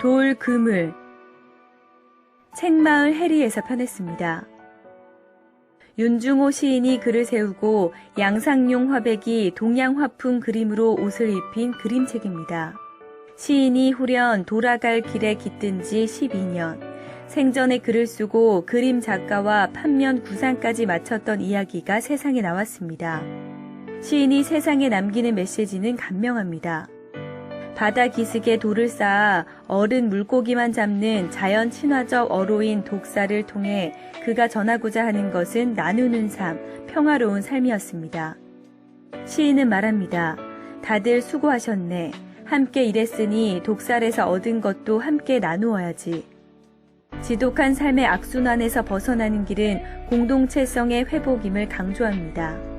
돌 그물 책마을 해리에서 편했습니다. 윤중호 시인이 글을 세우고 양상용 화백이 동양 화풍 그림으로 옷을 입힌 그림책입니다. 시인이 후련 돌아갈 길에 깃든 지 12년, 생전에 글을 쓰고 그림 작가와 판면 구상까지 마쳤던 이야기가 세상에 나왔습니다. 시인이 세상에 남기는 메시지는 간명합니다. 바다 기슭에 돌을 쌓아 어른 물고기만 잡는 자연 친화적 어로인 독사를 통해 그가 전하고자 하는 것은 나누는 삶, 평화로운 삶이었습니다. 시인은 말합니다. 다들 수고하셨네. 함께 일했으니 독살에서 얻은 것도 함께 나누어야지. 지독한 삶의 악순환에서 벗어나는 길은 공동체성의 회복임을 강조합니다.